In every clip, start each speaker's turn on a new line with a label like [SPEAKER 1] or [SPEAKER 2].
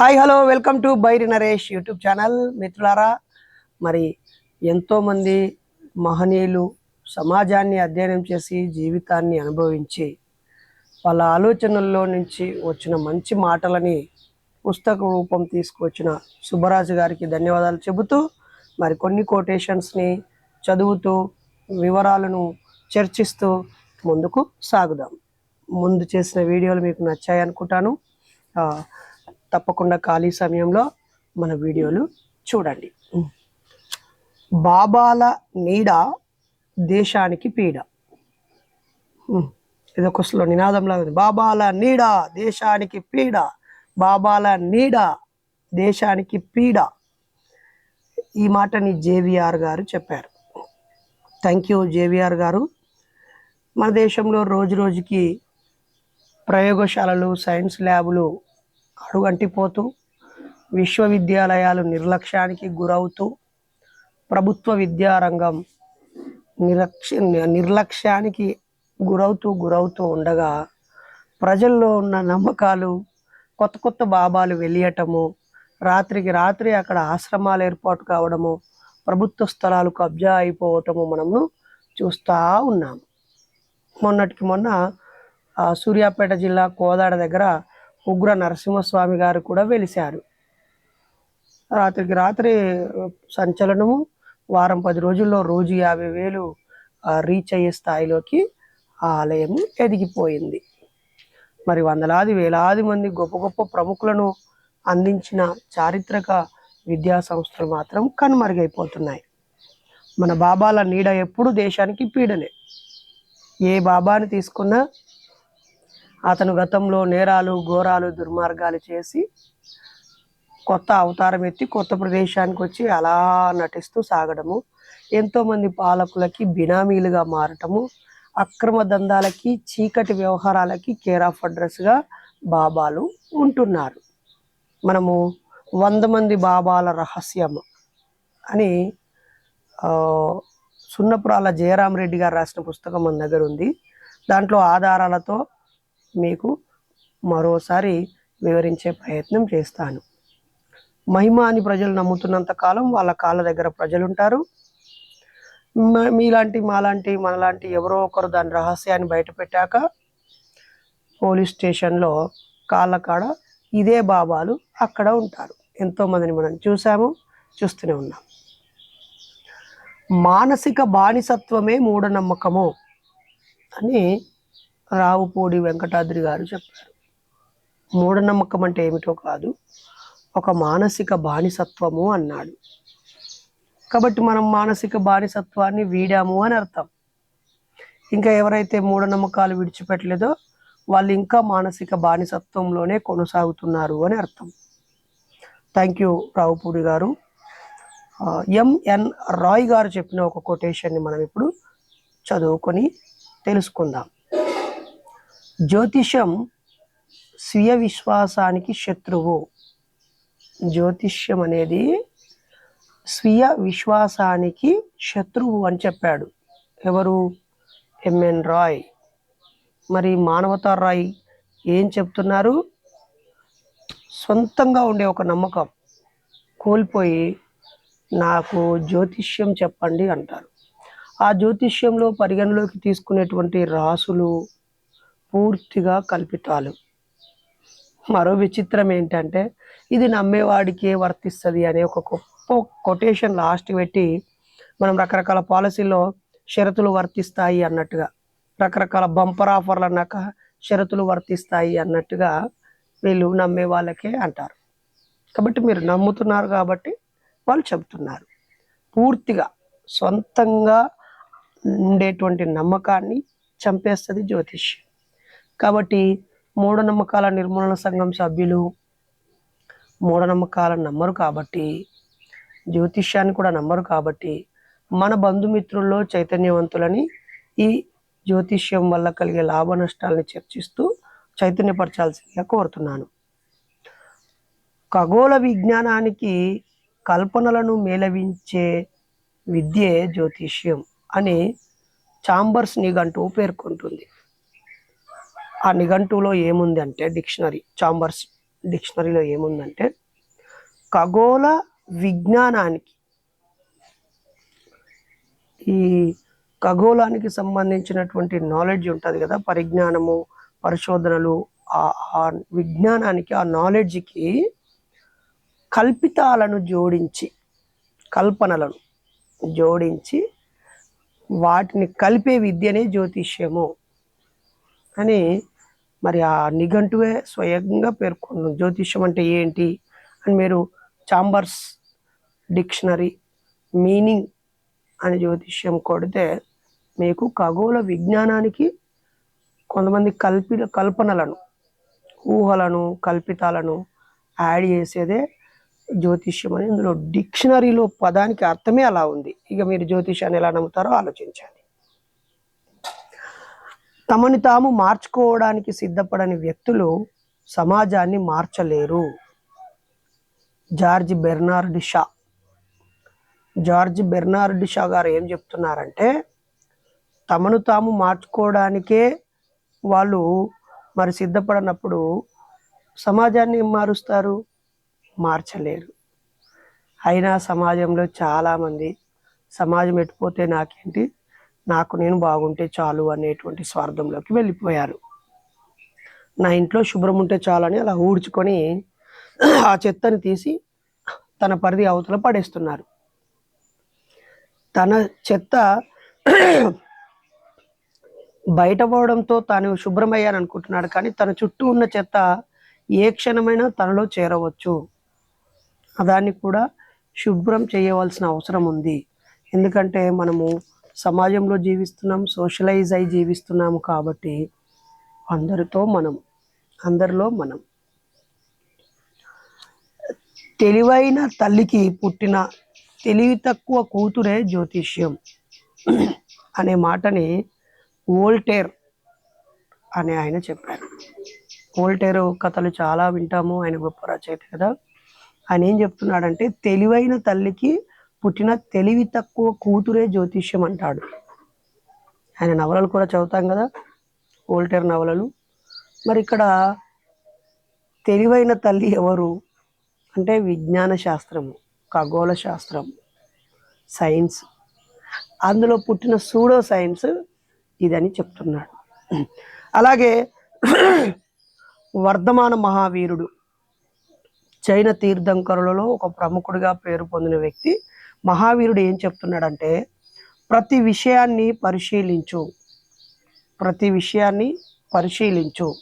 [SPEAKER 1] Hi hello welcome to Bairi Naresh YouTube channel. మిత్రులారా మరి ఎంతోమంది మహనీయులు సమాజాన్ని అధ్యయనం చేసి జీవితాన్ని అనుభవించి వాళ్ళ ఆలోచనల్లో నుంచి వచ్చిన మంచి మాటలని పుస్తక రూపం తీసుకువచ్చిన సుబ్బరాజు గారికి ధన్యవాదాలు చెబుతూ మరి కొన్ని కోటేషన్స్ని చదువుతూ వివరాలను చర్చిస్తూ ముందుకు సాగుదాం. ముందు చేసిన వీడియోలు మీకు నచ్చాయి అనుకుంటాను తప్పకుండా ఖాళీ సమయంలో మన వీడియోలు చూడండి. బాబాల నీడ దేశానికి పీడ. ఇది ఒక స్లో నినాదంలా ఉంది. బాబాల నీడ దేశానికి పీడ. బాబాల నీడ దేశానికి పీడ. ఈ మాటని జేవిఆర్ గారు చెప్పారు. థ్యాంక్ యూ జేవిఆర్ గారు. మన దేశంలో రోజు రోజుకి ప్రయోగశాలలు సైన్స్ ల్యాబులు అడుగంటిపోతూ విశ్వవిద్యాలయాలు నిర్లక్ష్యానికి గురవుతూ ప్రభుత్వ విద్యారంగం నిరక్ష నిర్లక్ష్యానికి గురవుతూ గురవుతూ ఉండగా ప్రజల్లో ఉన్న నమ్మకాలు కొత్త కొత్త బాబాలు వెలియటము రాత్రికి రాత్రి అక్కడ ఆశ్రమాలు ఏర్పాటు కావడము ప్రభుత్వ స్థలాలు కబ్జా అయిపోవటము మనము చూస్తూ ఉన్నాము. మొన్నటికి మొన్న ఆ, సూర్యాపేట జిల్లా కోదాడ దగ్గర ఉగ్ర నరసింహస్వామి గారు కూడా వెలిశారు. రాత్రికి రాత్రి సంచలనము వారం పది రోజుల్లో రోజు యాభై వేలు రీచ్ అయ్యే స్థాయిలోకి ఆ ఆలయం ఎదిగిపోయింది. మరి వందలాది వేలాది మంది గొప్ప గొప్ప ప్రముఖులను అందించిన చారిత్రక విద్యా సంస్థలు మాత్రం కనుమరుగైపోతున్నాయి. మన బాబాల నీడ ఎప్పుడు దేశానికి పీడనే ఏ బాబాని తీసుకున్నా అతను గతంలో నేరాలు ఘోరాలు దుర్మార్గాలు చేసి కొత్త అవతారం ఎత్తి కొత్త ప్రదేశానికి వచ్చి అలా నటిస్తూ సాగడము. ఎంతోమంది పాలకులకి బినామీలుగా మారటము. అక్రమ దందాలకి చీకటి వ్యవహారాలకి కేర్ ఆఫ్ అడ్రస్గా బాబాలు ఉంటున్నారు. మనము వంద మంది బాబాల రహస్యం అని సున్నపురాల జయరాం రెడ్డి గారు రాసిన పుస్తకం మన దగ్గర ఉంది. దాంట్లో ఆధారాలతో మీకు మరోసారి వివరించే ప్రయత్నం చేస్తాను. మహిమ అని ప్రజలు నమ్ముతున్నంత కాలం వాళ్ళ కాళ్ళ దగ్గర ప్రజలు ఉంటారు మీలాంటి మాలాంటి మనలాంటి ఎవరో ఒకరు దాని రహస్యాన్ని బయటపెట్టాక పోలీస్ స్టేషన్లో కాళ్ళ కాడ ఇదే బాబాలు అక్కడ ఉంటారు. ఎంతోమందిని మనం చూసాము చూస్తూనే ఉన్నాం. మానసిక బానిసత్వమే మూఢనమ్మకము అని రావుపూడి వెంకటాద్రి గారు చెప్పారు. మూఢనమ్మకం అంటే ఏమిటో కాదు ఒక మానసిక బానిసత్వము అన్నాడు. కాబట్టి మనం మానసిక బానిసత్వాన్ని వీడాము అని అర్థం. ఇంకా ఎవరైతే మూఢనమ్మకాలు విడిచిపెట్టలేదో వాళ్ళు ఇంకా మానసిక బానిసత్వంలోనే కొనసాగుతున్నారు అని అర్థం. థ్యాంక్ యూ రావుపూడి గారు. ఎంఎన్ రాయ్ గారు చెప్పిన ఒక కొటేషన్ని మనం ఇప్పుడు చదువుకొని తెలుసుకుందాం. జ్యోతిషం స్వీయ విశ్వాసానికి శత్రువు. జ్యోతిష్యం అనేది స్వీయ విశ్వాసానికి శత్రువు అని చెప్పాడు. ఎవరు? M N. మరి మానవతా రాయ్ ఏం చెప్తున్నారు? సొంతంగా ఉండే ఒక నమ్మకం కోల్పోయి నాకు జ్యోతిష్యం చెప్పండి అంటారు. ఆ జ్యోతిష్యంలో పరిగణలోకి తీసుకునేటువంటి రాసులు పూర్తిగా కల్పితాలు. మరో విచిత్రం ఏంటంటే ఇది నమ్మేవాడికే వర్తిస్తుంది అనే ఒక గొప్ప కొటేషన్ లాస్ట్ పెట్టి మనం రకరకాల పాలసీల్లో షరతులు వర్తిస్తాయి అన్నట్టుగా రకరకాల బంపర్ ఆఫర్లు అన్నాక షరతులు వర్తిస్తాయి అన్నట్టుగా వీళ్ళు నమ్మే వాళ్ళకే అంటారు. కాబట్టి మీరు నమ్ముతున్నారు కాబట్టి వాళ్ళు చెబుతున్నారు. పూర్తిగా సొంతంగా ఉండేటువంటి నమ్మకాన్ని చంపేస్తుంది జ్యోతిష్యం. కాబట్టి మూఢనమ్మకాల నిర్మూలన సంఘం సభ్యులు మూఢనమ్మకాలను నమ్మరు కాబట్టి జ్యోతిష్యాన్ని కూడా నమ్మరు కాబట్టి మన బంధుమిత్రుల్లో చైతన్యవంతులని ఈ జ్యోతిష్యం వల్ల కలిగే లాభ నష్టాలని చర్చిస్తూ చైతన్యపరచాల్సిందిగా కోరుతున్నాను. ఖగోళ విజ్ఞానానికి కల్పనలను మేలవించే విద్యే జ్యోతిష్యం అని చాంబర్స్ నిఘంటువు పేర్కొంటుంది. ఆ నిఘంటువులో ఏముంది అంటే డిక్షనరీ చాంబర్స్ డిక్షనరీలో ఏముందంటే ఖగోళ విజ్ఞానానికి ఈ ఖగోళానికి సంబంధించినటువంటి నాలెడ్జ్ ఉంటుంది కదా పరిజ్ఞానము పరిశోధనలు ఆ ఆ విజ్ఞానానికి ఆ నాలెడ్జ్కి కల్పితాలను జోడించి కల్పనలను జోడించి వాటిని కలిపే విద్యనే జ్యోతిష్యము అని మరి ఆ నిఘంటువే స్వయంగా పేర్కొన్నాం జ్యోతిష్యం అంటే ఏంటి అని మీరు చాంబర్స్ డిక్షనరీ మీనింగ్ అని జ్యోతిష్యం కొడితే మీకు ఖగోళ విజ్ఞానానికి కొంతమంది కల్పి కల్పనలను ఊహలను కల్పితాలను యాడ్ చేసేదే జ్యోతిష్యం అని ఇందులో డిక్షనరీలో పదానికి అర్థమే అలా ఉంది. ఇక మీరు జ్యోతిష్యాన్ని ఎలా నమ్ముతారో ఆలోచించండి. తమని తాము మార్చుకోవడానికి సిద్ధపడని వ్యక్తులు సమాజాన్ని మార్చలేరు. George Bernard Shaw. George Bernard Shaw గారు ఏం చెప్తున్నారంటే తమను తాము మార్చుకోవడానికే వాళ్ళు మరి సిద్ధపడినప్పుడు సమాజాన్ని మారుస్తారు? మార్చలేరు. అయినా సమాజంలో చాలామంది సమాజం ఎట్టుపోతే నాకేంటి? నాకు నేను బాగుంటే చాలు అనేటువంటి స్వార్థంలోకి వెళ్ళిపోయారు. నా ఇంట్లో శుభ్రం ఉంటే చాలు అని అలా ఊడ్చుకొని ఆ చెత్తని తీసి తన పరిధి అవతల పడేస్తున్నారు. తన చెత్త బయటపోవడంతో తాను శుభ్రమయ్యాను అనుకుంటున్నాడు కానీ తన చుట్టూ ఉన్న చెత్త ఏ క్షణమైనా తనలో చేరవచ్చు. దాన్ని కూడా శుభ్రం చేయవలసిన అవసరం ఉంది. ఎందుకంటే మనము సమాజంలో జీవిస్తున్నాం సోషలైజ్ అయి జీవిస్తున్నాము కాబట్టి అందరితో మనం అందరిలో మనం. తెలివైన తల్లికి పుట్టిన తెలివి తక్కువ కూతురే జ్యోతిష్యం అనే మాటని వోల్టేర్ అనే ఆయన చెప్పారు. వోల్టేర్ కథలు చాలా వింటాము ఆయన గొప్ప రచయిత కదా. ఆయన ఏం చెప్తున్నాడంటే తెలివైన తల్లికి పుట్టిన తెలివి తక్కువ కూతురే జ్యోతిష్యం అంటాడు. ఆయన నవలలు కూడా చదువుతాం కదా ఓల్టేర్ నవలలు. మరి ఇక్కడ తెలివైన తల్లి ఎవరు అంటే విజ్ఞాన శాస్త్రము ఖగోళ శాస్త్రం సైన్స్. అందులో పుట్టిన సూడో సైన్స్ ఇదని చెప్తున్నాడు. అలాగే వర్ధమాన మహావీరుడు జైన తీర్థంకరులలో ఒక ప్రముఖుడిగా పేరు పొందిన వ్యక్తి మహావీరుడు ఏం చెప్తున్నాడంటే ప్రతి విషయాన్ని పరిశీలించు. ప్రతి విషయాన్ని పరిశీలించు.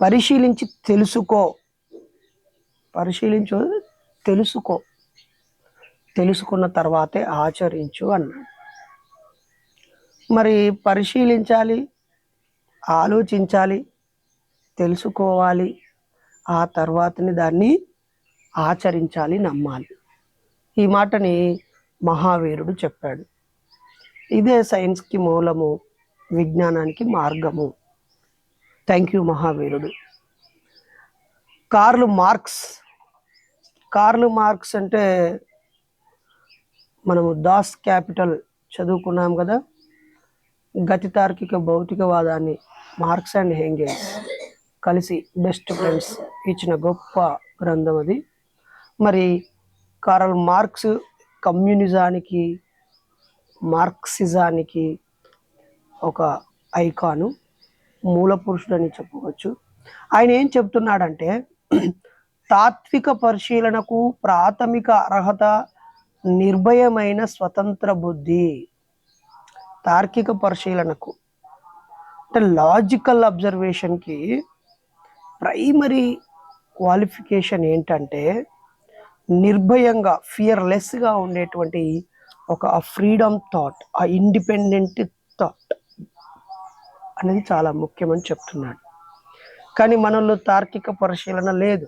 [SPEAKER 1] పరిశీలించి తెలుసుకో. పరిశీలించు తెలుసుకో. తెలుసుకున్న తర్వాతే ఆచరించు అన్నాడు. మరి పరిశీలించాలి ఆలోచించాలి తెలుసుకోవాలి. ఆ తర్వాతని దాన్ని ఆచరించాలి నమ్మాలి. ఈ మాటని మహావీరుడు చెప్పాడు. ఇదే సైన్స్కి మూలము విజ్ఞానానికి మార్గము. థ్యాంక్ యూ మహావీరుడు. కార్లు మార్క్స్ కార్లు మార్క్స్ అంటే మనము దాస్ క్యాపిటల్ చదువుకున్నాం కదా? గతి తార్కిక భౌతికవాదాన్ని మార్క్స్ అండ్ హెంగేజ్ కలిసి బెస్ట్ ఫ్రెండ్స్ ఇచ్చిన గొప్ప గ్రంథం అది. మరి కారల్ మార్క్స్ కమ్యూనిజానికి మార్క్సిజానికి ఒక ఐకాను మూల పురుషుడని చెప్పవచ్చు. ఆయన ఏం చెప్తున్నాడంటే తాత్విక పరిశీలనకు ప్రాథమిక అర్హత నిర్భయమైన స్వతంత్ర బుద్ధి. తార్కిక పరిశీలనకు. అంటే లాజికల్ అబ్జర్వేషన్కి ప్రైమరీ క్వాలిఫికేషన్ ఏంటంటే నిర్భయంగా ఫియర్లెస్గా ఉండేటువంటి ఒక ఫ్రీడమ్ థాట్ ఆ ఇండిపెండెంట్ థాట్ అనేది చాలా ముఖ్యమని చెప్తున్నాడు. కానీ మనలో తార్కిక పరిశీలన లేదు.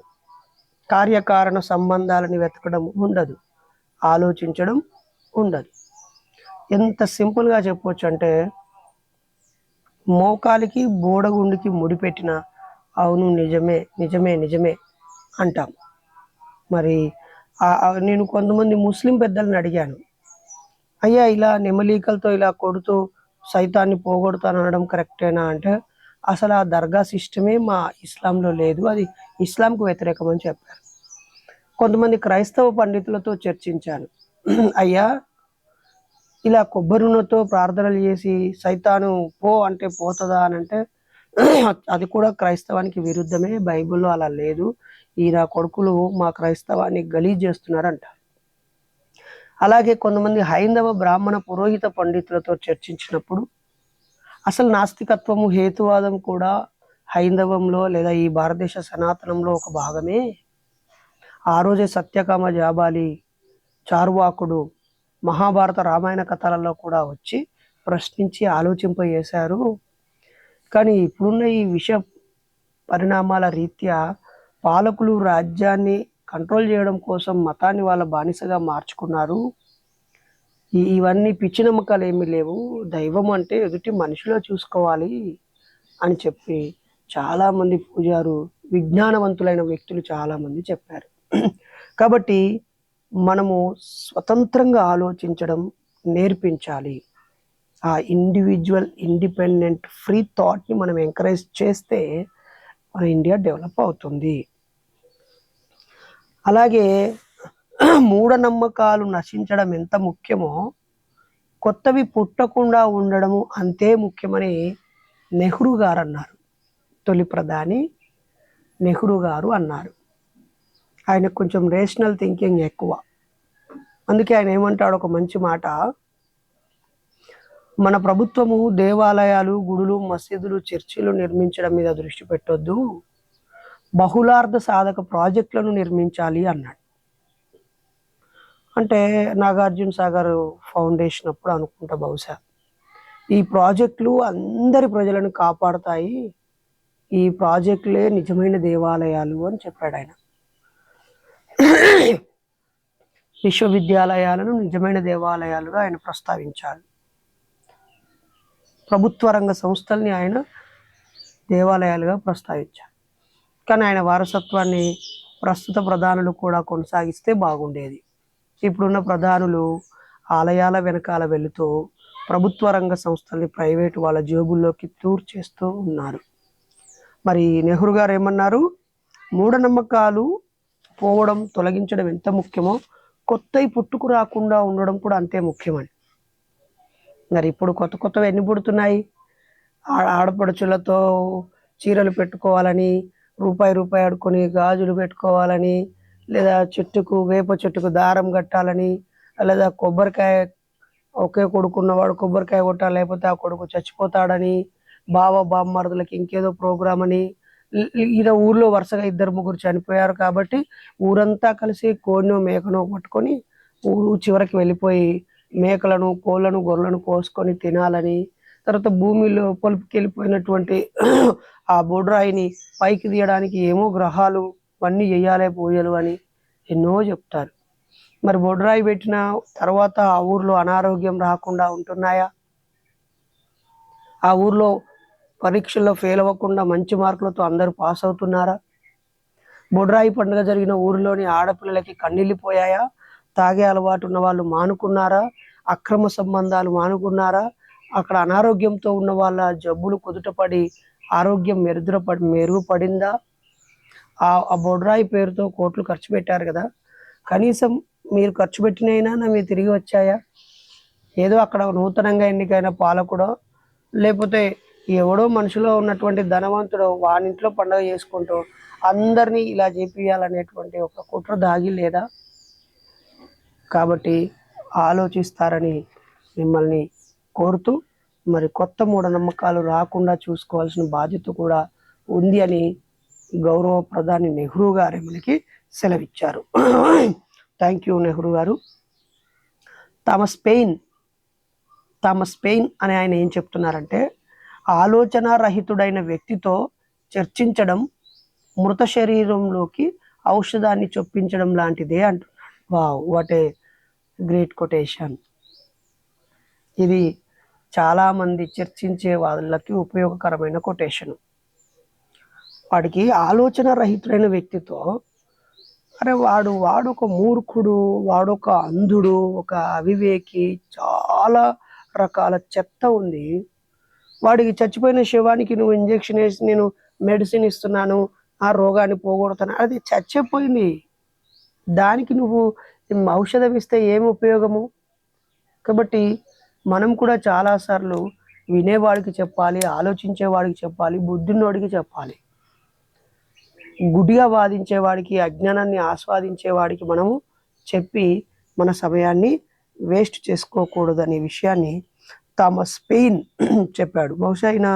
[SPEAKER 1] కార్యకారణ సంబంధాలని వెతకడం ఉండదు. ఆలోచించడం ఉండదు. ఎంత సింపుల్గా చెప్పవచ్చు అంటే మోకాలికి బోడగుండికి ముడిపెట్టిన అవును నిజమే నిజమే నిజమే అంటాం. మరి నేను కొంతమంది ముస్లిం పెద్దలను అడిగాను. అయ్యా ఇలా నెమలీకలతో ఇలా కొడుతూ సైతాన్ని పోగొడతాను అనడం కరెక్టేనా అంటే అసలు ఆ దర్గా సిస్టమే మా ఇస్లాంలో లేదు అది ఇస్లాంకు వ్యతిరేకమని చెప్పారు. కొంతమంది క్రైస్తవ పండితులతో చర్చించాను. అయ్యా ఇలా కొబ్బరినతో ప్రార్థనలు చేసి సైతాను పో అంటే పోతుందా అని అంటే అది కూడా క్రైస్తవానికి విరుద్ధమే బైబిల్లో అలా లేదు. ఈ నా కొడుకులు మా క్రైస్తవాన్ని గలీజ్ చేస్తున్నారంట. అలాగే కొంతమంది హైందవ బ్రాహ్మణ పురోహిత పండితులతో చర్చించినప్పుడు అసలు నాస్తికత్వము హేతువాదం కూడా హైందవంలో లేదా ఈ భారతదేశ సనాతనంలో ఒక భాగమే. ఆ రోజే సత్యకామ జాబాలి చారువాకుడు మహాభారత రామాయణ కథలలో కూడా వచ్చి ప్రశ్నించి ఆలోచింపజేశారు. కానీ ఇప్పుడున్న ఈ విష పరిణామాల రీత్యా పాలకులు రాజ్యాన్ని కంట్రోల్ చేయడం కోసం మతాన్ని వాళ్ళ బానిసగా మార్చుకున్నారు. ఇవన్నీ పిచ్చి నమ్మకాలు ఏమీ లేవు. దైవం అంటే ఎదుటి మనిషిలో చూసుకోవాలి అని చెప్పి చాలామంది పూజారు విజ్ఞానవంతులైన వ్యక్తులు చాలామంది చెప్పారు. కాబట్టి మనము స్వతంత్రంగా ఆలోచించడం నేర్పించాలి. ఆ ఇండివిజువల్ ఇండిపెండెంట్ ఫ్రీ థాట్ని మనం ఎంకరేజ్ చేస్తే మన ఇండియా డెవలప్ అవుతుంది. అలాగే మూఢనమ్మకాలు నశించడం ఎంత ముఖ్యమో కొత్తవి పుట్టకుండా ఉండడము అంతే ముఖ్యమని నెహ్రూ గారు అన్నారు తొలి ప్రధాని నెహ్రూ గారు అన్నారు. ఆయన కొంచెం రేషనల్ థింకింగ్ ఎక్కువ. అందుకే ఆయన ఏమంటాడు ఒక మంచి మాట? మన ప్రభుత్వము దేవాలయాలు గుడులు మసీదులు చర్చిలు నిర్మించడం మీద దృష్టి పెట్టొద్దు. బహుళార్థ సాధక ప్రాజెక్టులను నిర్మించాలి అన్నాడు. అంటే నాగార్జున సాగర్ ఫౌండేషన్ అప్పుడు అనుకుంటా బహుశా. ఈ ప్రాజెక్టులు అందరి ప్రజలను కాపాడుతాయి. ఈ ప్రాజెక్టులే నిజమైన దేవాలయాలు అని చెప్పాడు ఆయన. విశ్వవిద్యాలయాలను నిజమైన దేవాలయాలుగా ఆయన ప్రస్తావించాడు. ప్రభుత్వ రంగ సంస్థల్ని ఆయన దేవాలయాలుగా ప్రస్తావించారు కానీ ఆయన వారసత్వాన్ని ప్రస్తుత ప్రధానులు కూడా కొనసాగిస్తే బాగుండేది. ఇప్పుడున్న ప్రధానులు ఆలయాల వెనకాల వెళుతూ ప్రభుత్వ రంగ సంస్థల్ని ప్రైవేటు వాళ్ళ జేబుల్లోకి టూర్ చేస్తూ ఉన్నారు. మరి నెహ్రూ గారు ఏమన్నారు? మూఢనమ్మకాలు పోవడం తొలగించడం ఎంత ముఖ్యమో కొత్తవి పుట్టుకు రాకుండా ఉండడం కూడా అంతే ముఖ్యమని. మరి ఇప్పుడు కొత్త కొత్తవి ఎన్ని పుడుతున్నాయి? ఆడపడుచులతో చీరలు పెట్టుకోవాలని రూపాయి రూపాయి ఆడుకొని గాజులు పెట్టుకోవాలని లేదా చెట్టుకు వేప చెట్టుకు దారం కట్టాలని లేదా కొబ్బరికాయ ఒకే కొడుకున్నవాడు కొబ్బరికాయ కొట్టాలి లేకపోతే ఆ కొడుకు చచ్చిపోతాడని బావ బామ్మరుదులకి ఇంకేదో ప్రోగ్రామ్ అని ఈ- ఈయన ఊర్లో వరుసగా ఇద్దరు ముగ్గురు చనిపోయారు కాబట్టి ఊరంతా కలిసి కోడినో మేకనో పట్టుకొని ఊరు చివరికి వెళ్ళిపోయి మేకలను కోళ్ళను గొర్రెలను కోసుకొని తినాలని తర్వాత భూమిలో పలుపుకెళ్ళిపోయినటువంటి ఆ బొడ్రాయిని పైకి తీయడానికి ఏమో గ్రహాలు అన్నీ చేయాలి పూజలు అని ఎన్నో చెప్తారు. మరి బొడ్రాయి పెట్టిన తర్వాత ఆ ఊర్లో అనారోగ్యం రాకుండా ఉంటున్నాయా? ఆ ఊర్లో పరీక్షల్లో ఫెయిల్ అవ్వకుండా మంచి మార్కులతో అందరూ పాస్ అవుతున్నారా? బొడ్రాయి పండుగ జరిగిన ఊరిలోని ఆడపిల్లలకి కన్నీళ్ళిపోయాయా తాగే అలవాటు ఉన్న వాళ్ళు మానుకున్నారా? అక్రమ సంబంధాలు మానుకున్నారా? అక్కడ అనారోగ్యంతో ఉన్న వాళ్ళ జబ్బులు కుదుటపడి ఆరోగ్యం మెరుగుపడి మెరుగుపడిందా? ఆ ఆ బొడ్రాయి పేరుతో కోట్లు ఖర్చు పెట్టారు కదా. కనీసం మీరు ఖర్చు పెట్టినైనా మీరు తిరిగి వచ్చాయా? ఏదో అక్కడ నూతనంగా ఎన్నికైన పాలకుడో లేకపోతే ఎవడో మనిషిలో ఉన్నటువంటి ధనవంతుడు వానింట్లో పండుగ చేసుకుంటూ అందరినీ ఇలా చేపియాలనేటువంటి ఒక కుట్ర దాగి లేదా? కాబట్టి ఆలోచిస్తారని మిమ్మల్ని కోరుతూ మరి కొత్త మూఢనమ్మకాలు రాకుండా చూసుకోవాల్సిన బాధ్యత కూడా ఉంది అని గౌరవ ప్రధాని నెహ్రూ గారు మనకి సెలవిచ్చారు. థ్యాంక్ యూ నెహ్రూ గారు. తమ స్పెయిన్ తమ స్పెయిన్ అని ఆయన ఏం చెప్తున్నారంటే ఆలోచన రహితుడైన వ్యక్తితో చర్చించడం మృత శరీరంలోకి ఔషధాన్ని చొప్పించడం లాంటిదే అంటున్నాడు. Wow what a great quotation ఇది చాలామంది చర్చించే వాళ్ళకి ఉపయోగకరమైన కొటేషన్. వాడికి ఆలోచన రహితుడైన వ్యక్తితో అరే వాడు వాడు ఒక మూర్ఖుడు వాడు ఒక అంధుడు ఒక అవివేకి చాలా రకాల చెత్త ఉంది. వాడికి చచ్చిపోయిన శవానికి నువ్వు ఇంజెక్షన్ వేసి నేను మెడిసిన్ ఇస్తున్నాను ఆ రోగాన్ని పోగొడతాను అది చచ్చిపోయింది. దానికి నువ్వు ఔషధం ఇస్తే ఏమి ఉపయోగము? కాబట్టి మనం కూడా చాలాసార్లు వినేవాడికి చెప్పాలి ఆలోచించేవాడికి చెప్పాలి బుద్ధున్నోడికి చెప్పాలి. గుడిగా వాదించేవాడికి అజ్ఞానాన్ని ఆస్వాదించేవాడికి మనము చెప్పి మన సమయాన్ని వేస్ట్ చేసుకోకూడదు అనే విషయాన్ని థామస్ స్పెయిన్ చెప్పాడు. బహుశా ఆయన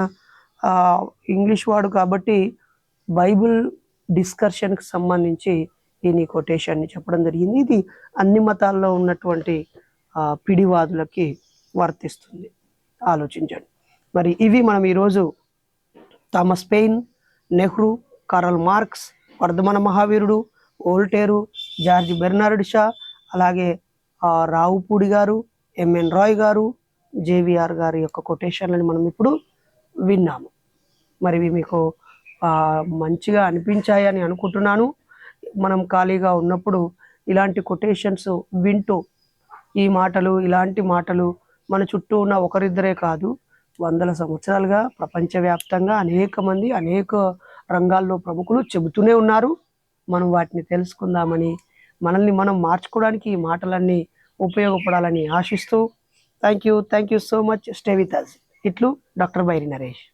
[SPEAKER 1] ఇంగ్లీష్ వాడు కాబట్టి బైబిల్ డిస్కర్షన్కి సంబంధించి ఈయన కొటేషన్ని చెప్పడం జరిగింది. ఇది అన్ని మతాల్లో ఉన్నటువంటి పిడివాదులకి వర్తిస్తుంది. ఆలోచించండి. మరి ఇవి మనం ఈరోజు Thomas Paine Nehru Karl Marx Vardhamana మహావీరుడు ఓల్టేరు జార్జ్ బెర్నార్డ్ షా అలాగే రావుపూడి గారు ఎంఎన్ రాయ్ గారు జేవిఆర్ గారి యొక్క కొటేషన్లని మనం ఇప్పుడు విన్నాము. మరి ఇవి మీకు మంచిగా అనిపించాయని అనుకుంటున్నాను. మనం ఖాళీగా ఉన్నప్పుడు ఇలాంటి కొటేషన్స్ వింటూ ఈ మాటలు ఇలాంటి మాటలు మన చుట్టూ ఉన్న ఒకరిద్దరే కాదు వందల సంవత్సరాలుగా ప్రపంచవ్యాప్తంగా అనేక మంది అనేక రంగాల్లో ప్రముఖులు చెబుతూనే ఉన్నారు. మనం వాటిని తెలుసుకుందామని మనల్ని మనం మార్చుకోవడానికి ఈ మాటలన్నీ ఉపయోగపడాలని ఆశిస్తూ thank you thank you so much stay with us ఇట్లు డాక్టర్ బైరి నరేష్.